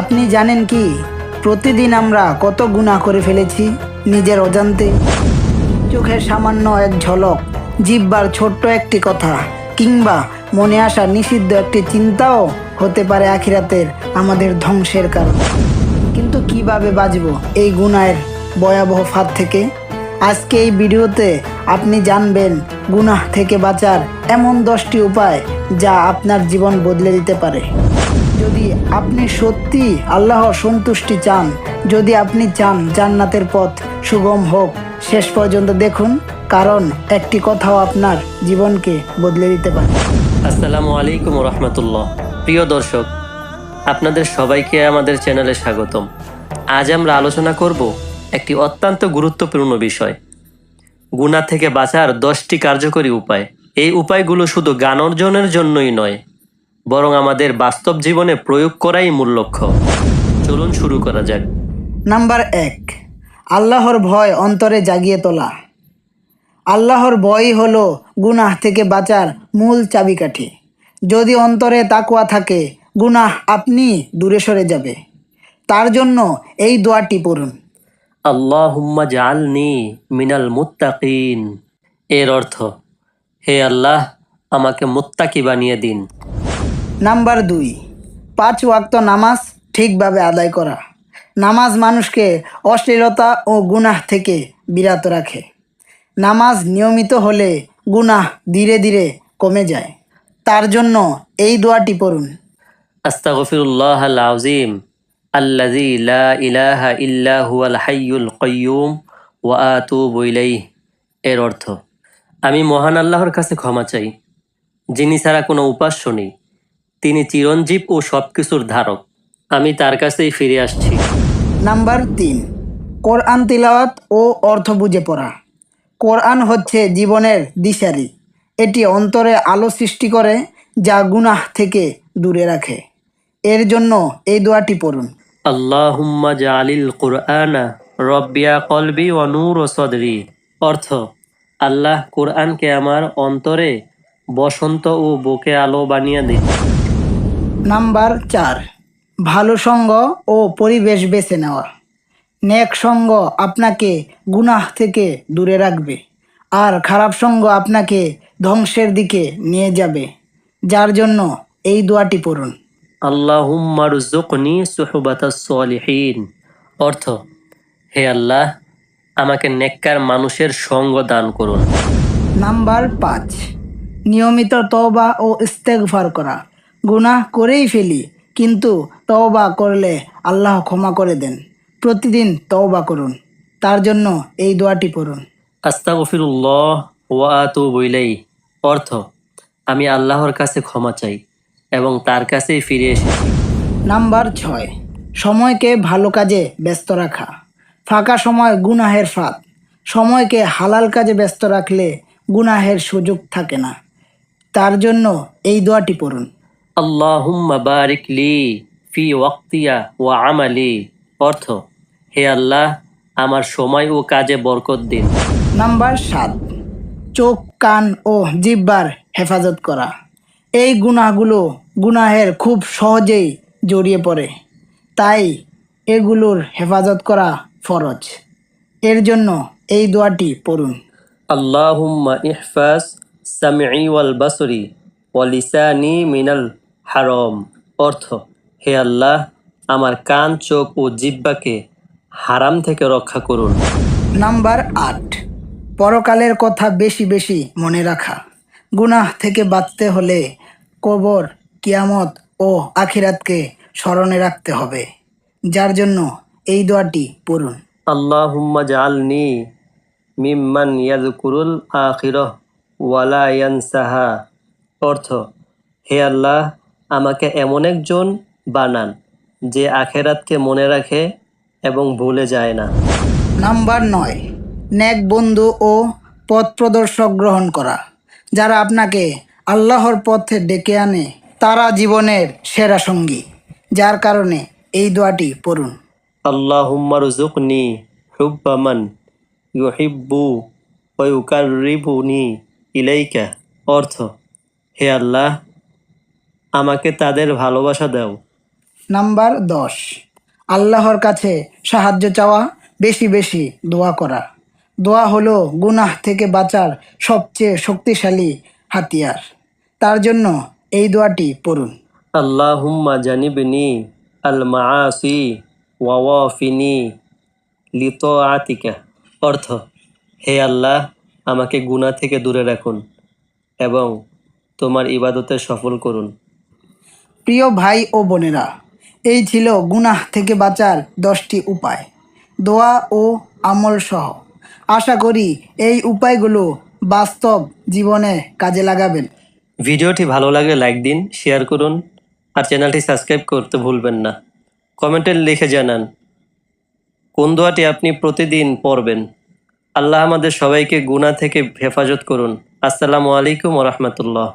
আপনি জানেন কি? প্রতিদিন আমরা কত গুনাহ করে ফেলেছি নিজের অজান্তে। চোখের সামান্য এক ঝলক, জিব্বার ছোট্ট একটি কথা, কিংবা মনে আসা নিষিদ্ধ একটি চিন্তাও হতে পারে আখিরাতের আমাদের ধ্বংসের কারণ। কিন্তু কীভাবে বাঁচব এই গুনাহের ভয়াবহ ফাঁদ থেকে? আজকে এই ভিডিওতে আপনি জানবেন গুনাহ থেকে বাঁচার এমন দশটি উপায় যা আপনার জীবন বদলে দিতে পারে। যদি আপনি সত্যি আল্লাহর সন্তুষ্টি চান, যদি আপনি চান জান্নাতের পথ সুগম হোক, শেষ পর্যন্ত দেখুন, কারণ একটি কথাও আপনার জীবনকে বদলে দিতে পারে। আসসালামু আলাইকুম রহমতুল্লাহ। প্রিয় দর্শক, আপনাদের সবাইকে আমাদের চ্যানেলে স্বাগতম। আজ আমরা আলোচনা করব একটি অত্যন্ত গুরুত্বপূর্ণ বিষয় গুণা থেকে বাঁচার দশটি কার্যকরী উপায়। এই উপায়গুলো শুধু গান অর্জনের জন্যই নয় বরং আমাদের বাস্তব জীবনে প্রয়োগ করাই মূল লক্ষ্য। চলুন শুরু করা যাক। নাম্বার এক আল্লাহর ভয় অন্তরে জাগিয়ে তোলা। আল্লাহর ভয়ই হলো গুনাহ থেকে বাঁচার মূল চাবিকাঠি। যদি অন্তরে তাকুয়া থাকে গুনাহ আপনি দূরে সরে যাবে। তার জন্য এই দোয়াটি পড়ুন। আল্লাহুম্মা জালনি মিনাল মুত্তাকিন। এর অর্থ হে আল্লাহ আমাকে মুত্তাকি বানিয়ে দিন। নাম্বার দুই, পাঁচ ওয়াক্ত নামাজ ঠিকভাবে আদায় করা। নামাজ মানুষকে অশ্লীলতা ও গুনাহ থেকে বিরত রাখে। নামাজ নিয়মিত হলে গুনাহ ধীরে ধীরে কমে যায়। তার জন্য এই দোয়াটি পড়ুন। আস্তাগফিরুল্লাহ আল আযীম আল্লাযী লা ইলাহা ইল্লা হুয়াল হাইয়ুল ওয়া আতুবু ইলাইহি। এর অর্থ, আমি মহান আল্লাহর কাছে ক্ষমা চাই, যিনি ছাড়া কোনো উপাস্য নেই। তিনি চিরঞ্জীব ও সবকিছুর ধারক। আমি তার কাছেই ফিরে আসছি। নাম্বার তিন কোরআন তিলাওয়াত ও অর্থ বুঝে পড়া। কোরআন হচ্ছে জীবনের দিশারি। এটি অন্তরে আলো সৃষ্টি করে যা গুনাহ থেকে দূরে রাখে। এর জন্য এই দোয়াটি পড়ুন। আল্লাহুম্মা জালিল কুরআনা রব্বিয়া কলবি নূর ও সদরি। অর্থ আল্লাহ কোরআনকে আমার অন্তরে বসন্ত ও বুকে আলো বানিয়ে দিন। নাম্বার চার ভালো সঙ্গ ও পরিবেশ বেছে নেওয়া। নেক সঙ্গ আপনাকে গুনাহ থেকে দূরে রাখবে আর খারাপ সঙ্গ আপনাকে ধ্বংসের দিকে নিয়ে যাবে। যার জন্য এই দোয়াটি পড়ুন। সুহবাতাস সলিহিন অর্থ হে আল্লাহ আমাকে নেককার মানুষের সঙ্গ দান করুন। নাম্বার পাঁচ নিয়মিত তবা ও ইস্তেগফার করা। গুনাহ করেই ফেলি কিন্তু তওবা করলে আল্লাহ ক্ষমা করে দেন। প্রতিদিন তওবা করুন তার জন্য এই দোয়াটি পড়ুন। আস্তাগফিরুল্লাহ ওয়া আতুবু ইলাইহি। অর্থ আমি আল্লাহর কাছে ক্ষমা চাই এবং তার কাছেই ফিরে এসেছি। নাম্বার ছয় সময়কে ভালো কাজে ব্যস্ত রাখা। ফাঁকা সময় গুনাহের ফাঁদ। সময়কে হালাল কাজে ব্যস্ত রাখলে গুনাহের সুযোগ থাকে না। তার জন্য এই দোয়াটি পড়ুন। আল্লাহুম্মা বারিক লি ফি ওয়াক্তিয়া ওয়া আমালি। অর্থ হে আল্লাহ আমার সময় ও কাজে বরকত দিন। নাম্বার সাত চোখ কান ও জিব্বার হেফাজত করা। এই গুনাহগুলো গুনাহের খুব সহজেই জড়িয়ে পড়ে। তাই এগুলোর হেফাজত করা ফরজ। এর জন্য এই দোয়াটি পড়ুন। আল্লাহুম্মা ইহফাজ সামি'i ওয়াল বাসরি ওয়া লিসানি মিনাল হারম। অর্থ হে আল্লাহ আমার কান চোখ ও জিব্বাকে হারাম থেকে রক্ষা করুন। নাম্বার আট পরকালের কথা বেশি বেশি মনে রাখা। গুনাহ থেকে বাঁচতে হলে কবর কিয়ামত ও আখিরাতকে স্মরণে রাখতে হবে। যার জন্য এই দোয়াটি পড়ুন। আল্লাহুম্মা জাআলনি মিম্মান ইয়াযকুরুল আখিরাহ ওয়ালা ইয়ানসাহা। অর্থ হে আল্লাহ আমাকে এমন একজন বানান যে আখেরাতকে মনে রাখে এবং ভুলে যায় না। নাম্বার নয় ন্যাক বন্ধু ও পথ প্রদর্শক গ্রহণ করা। যারা আপনাকে আল্লাহর পথে ডেকে আনে তারা জীবনের সেরা সঙ্গী। যার কারণে এই দোয়াটি পড়ুন। আল্লাহুম্মা রুজুকনি হুব্বামান ইউহিব্বু ওয়া ইউকাররিবুনি ইলাইকা। অর্থ হে আল্লাহ আমাকে তাদের ভালোবাসা দাও। নাম্বার দশ। আল্লাহর কাছে সাহায্য চাওয়া বেশি বেশি দোয়া করা। দোয়া হলো গুনাহ থেকে বাঁচার সবচেয়ে শক্তিশালী হাতিয়ার। তার জন্য এই দোয়াটি পড়ুন। আল্লাহুম্মা জানিবনি আল মাআসি ওয়াওয়াফিনি লিতআতিকা। অর্থ হে আল্লাহ আমাকে গুনাহ থেকে দূরে রাখুন এবং তোমার ইবাদতে সফল করুন। প্রিয় ভাই ও বোনেরা, এই ছিল গুনাহ থেকে বাঁচার দশটি উপায়। দোয়া ও আমল সহ। আশা করি এই উপায়গুলো বাস্তব জীবনে কাজে লাগাবেন। ভিডিওটি ভালো লাগলে লাইক দিন, শেয়ার করুন, আর চ্যানেলটি সাবস্ক্রাইব করতে ভুলবেন না। কমেন্টে লিখে জানান, কোন দোয়াটি আপনি প্রতিদিন পড়বেন? আল্লাহ আমাদের সবাইকে গুনাহ থেকে হেফাজত করুন। আসসালামু আলাইকুম রহমতুল্লাহ।